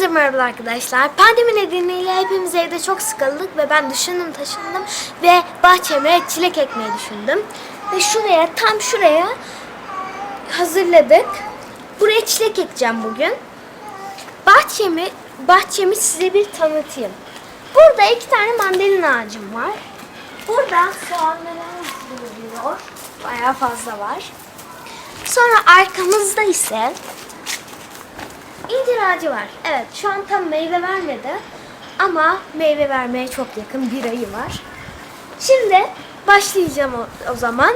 Hepinize merhaba arkadaşlar. Pandemi nedeniyle hepimiz evde çok sıkıldık ve ben düşündüm taşındım ve bahçeme çilek ekmeyi düşündüm. Ve şuraya tam şuraya hazırladık. Buraya çilek ekeceğim bugün. Bahçemi bahçemi size bir tanıtayım. Burada iki tane mandalina ağacım var. Burada soğanlarımız duruyor. Bayağı fazla var. Sonra arkamızda ise İncir ağacı var. Evet şu an tam meyve vermedi. Ama meyve vermeye çok yakın bir ayı var. Şimdi başlayacağım o, o zaman.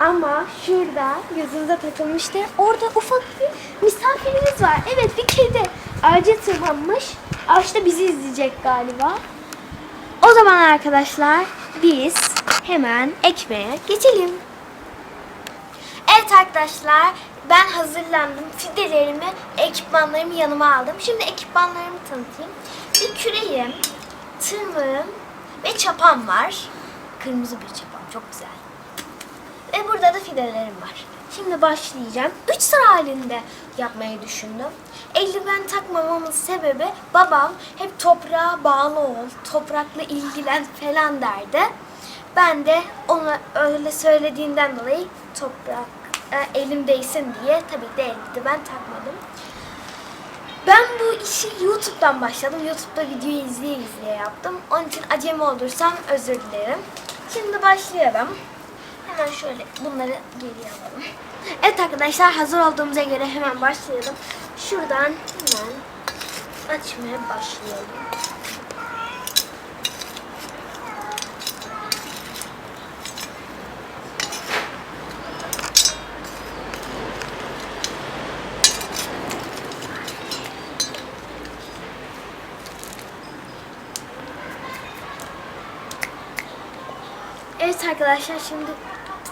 Ama şurada gözünüze takılmıştı. Orada ufak bir misafirimiz var. Evet bir kedi ağaca tırmanmış. Ağaçta bizi izleyecek galiba. O zaman arkadaşlar biz hemen ekmeğe geçelim. Evet arkadaşlar ben hazırlandım. Fidelerimi, ekipmanlarımı yanıma aldım. Şimdi ekipmanlarımı tanıtayım. Bir küreğim, tırmığım ve çapam var. Kırmızı bir çapam çok güzel. Ve burada da fidelerim var. Şimdi başlayacağım. Üç sıra halinde yapmayı düşündüm. Eldiven takmamamın sebebi babam hep toprağa bağlı ol, toprakla ilgilen falan derdi. Ben de ona öyle söylediğinden dolayı toprak e, elim değsin diye tabii de eldiven takmadım. Ben bu işi YouTube'dan başladım. YouTube'da videoyu izleye izleye yaptım. Onun için acemi olursam özür dilerim. Şimdi başlayalım. Hemen şöyle bunları geriye alalım. Evet arkadaşlar hazır olduğumuza göre hemen başlayalım. Şuradan hemen açmaya başlayalım. Arkadaşlar şimdi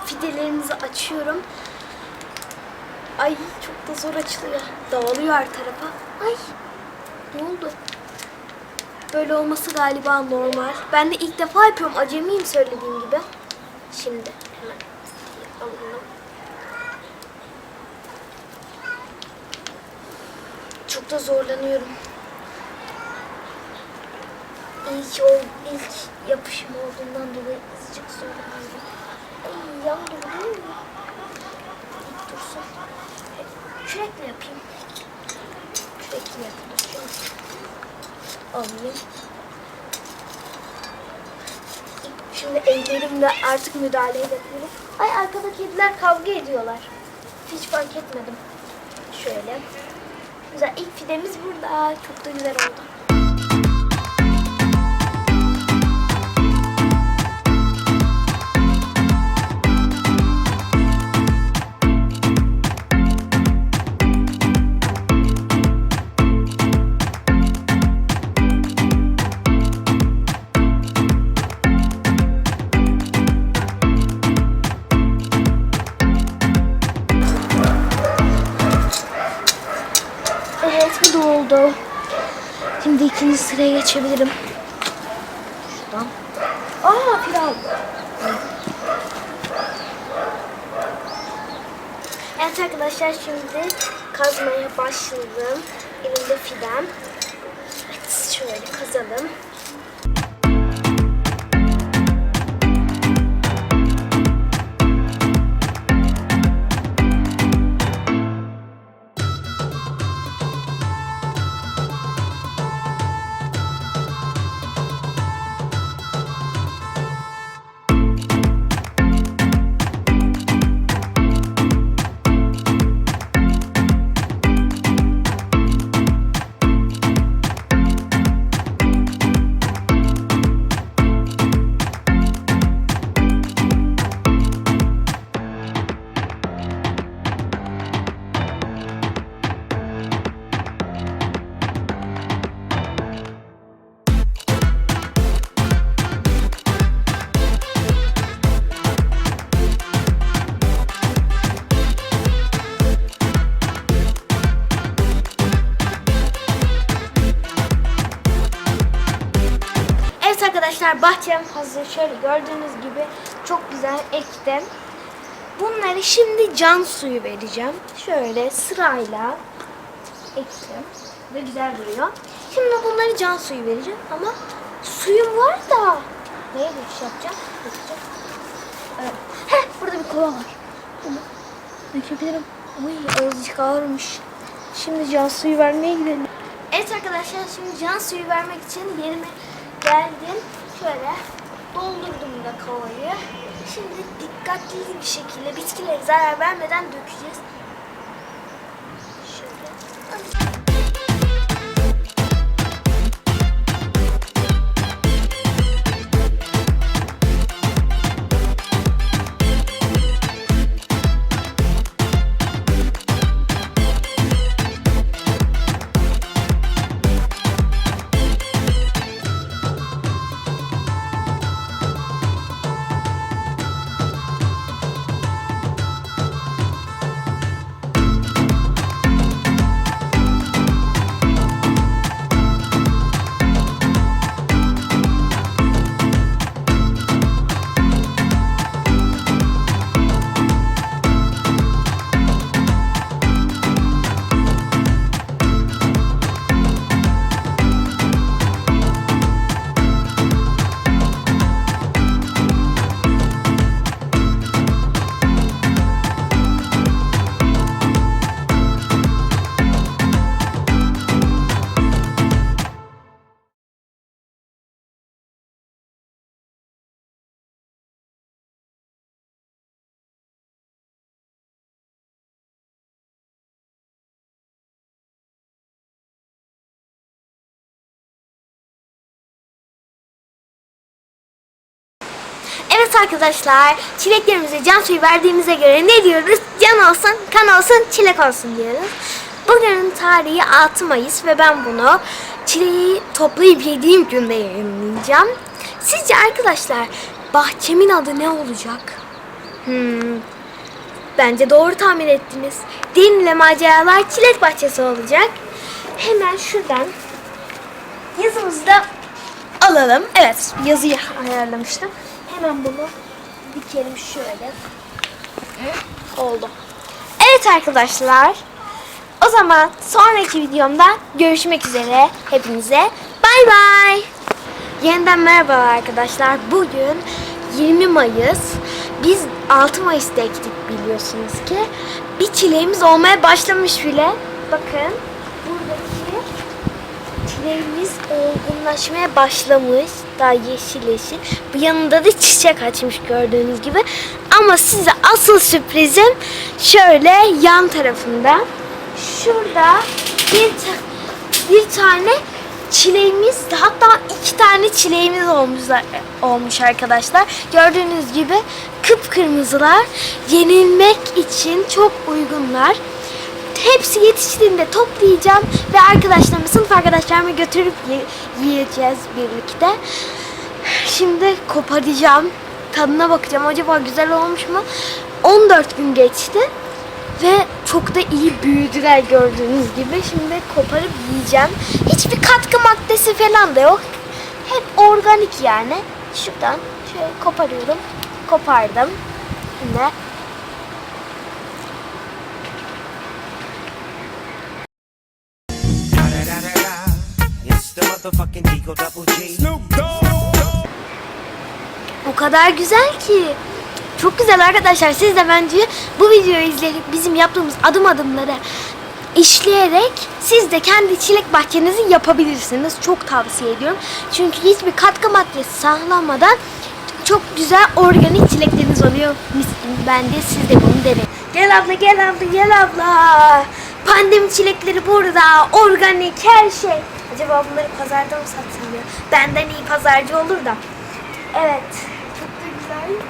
fidelerimizi açıyorum. Ay çok da zor açılıyor. Dağılıyor her tarafa. Ay ne oldu? Böyle olması galiba normal. Ben de ilk defa yapıyorum. Acemiyim söylediğim gibi. Şimdi hemen alalım. Çok da zorlanıyorum. O, ilk yapışım olduğundan dolayı azıcık zorlanıyorum. Ay yan duruyor mu? İlk dursun. Kürekle yapayım. Kürekle yapayım. Alayım. Şimdi ellerimle artık müdahale edebilirim. Ay arkada kediler kavga ediyorlar. Hiç fark etmedim. Şöyle. Güzel. İlk fidemiz burada. Çok da güzel oldu. Oldu. Şimdi ikinci sıraya geçebilirim. Şuradan. Aa filan. Evet arkadaşlar şimdi kazmaya başladım. Elimde fidan. Evet şöyle kazalım. Arkadaşlar bahçem hazır. Şöyle gördüğünüz gibi çok güzel ektim. Bunları şimdi can suyu vereceğim. Şöyle sırayla ektim. Ve güzel duruyor. Şimdi bunları can suyu vereceğim ama suyum var da. Neye geçiş yapacağım? Bakacağım. Evet. Heh, burada bir kova var. Bunu dökebilirim. Uy azıcık ağırmış. Şimdi can suyu vermeye gidelim. Evet arkadaşlar şimdi can suyu vermek için yerime geldim. Şöyle doldurdum da kovayı. Şimdi dikkatli bir şekilde bitkilere zarar vermeden dökeceğiz. Evet arkadaşlar, çileklerimize can suyu verdiğimize göre ne diyoruz? Can olsun, kan olsun, çilek olsun diyoruz. Bugünün tarihi 6 Mayıs ve ben bunu çileği toplayıp yediğim günde yayınlayacağım. Sizce arkadaşlar bahçemin adı ne olacak? Hmm, bence doğru tahmin ettiniz. Dinle maceralar çilek bahçesi olacak. Hemen şuradan yazımızı da alalım. Evet yazıyı ayarlamıştım. Hemen bunu dikelim şöyle. Oldu. Evet arkadaşlar. O zaman sonraki videomda görüşmek üzere. Hepinize bay bay. Yeniden merhaba arkadaşlar. Bugün 20 Mayıs. Biz 6 Mayıs'ta ektik biliyorsunuz ki. Bir çileğimiz olmaya başlamış bile. Bakın çileğimiz olgunlaşmaya başlamış. Daha yeşil yeşil. Bu yanında da çiçek açmış gördüğünüz gibi. Ama size asıl sürprizim şöyle yan tarafında. Şurada bir, ta- bir tane çileğimiz hatta iki tane çileğimiz olmuş, olmuş arkadaşlar. Gördüğünüz gibi kıpkırmızılar yenilmek için çok uygunlar. Hepsi yetiştiğinde toplayacağım ve arkadaşlarımı, sınıf arkadaşlarımı götürüp ye- yiyeceğiz birlikte. Şimdi koparacağım. Tadına bakacağım. Acaba güzel olmuş mu? 14 gün geçti. Ve çok da iyi büyüdüler gördüğünüz gibi. Şimdi koparıp yiyeceğim. Hiçbir katkı maddesi falan da yok. Hep organik yani. Şuradan şöyle koparıyorum. Kopardım. Şimdi motherfucking Eagle Double G. O kadar güzel ki. Çok güzel arkadaşlar. Siz de bence bu videoyu izleyip bizim yaptığımız adım adımları işleyerek siz de kendi çilek bahçenizi yapabilirsiniz. Çok tavsiye ediyorum. Çünkü hiçbir katkı maddesi sağlamadan çok güzel organik çilekleriniz oluyor. Gibi. Bence siz de bunu deneyin. Gel abla gel abla gel abla. Pandemi çilekleri burada. Organik her şey. Acaba bunları pazarda mı satsam ya? Benden iyi pazarcı olur da. Evet. Çok da güzel.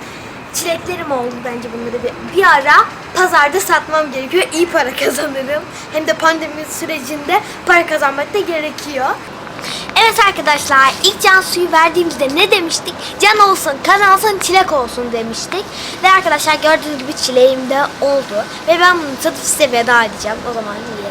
Çileklerim oldu bence bunları bir, bir ara pazarda satmam gerekiyor. İyi para kazanırım. Hem de pandemi sürecinde para kazanmak da gerekiyor. Evet arkadaşlar ilk can suyu verdiğimizde ne demiştik? Can olsun, kan olsun, çilek olsun demiştik. Ve arkadaşlar gördüğünüz gibi çileğim de oldu. Ve ben bunu tadı size veda edeceğim. O zaman yiyelim.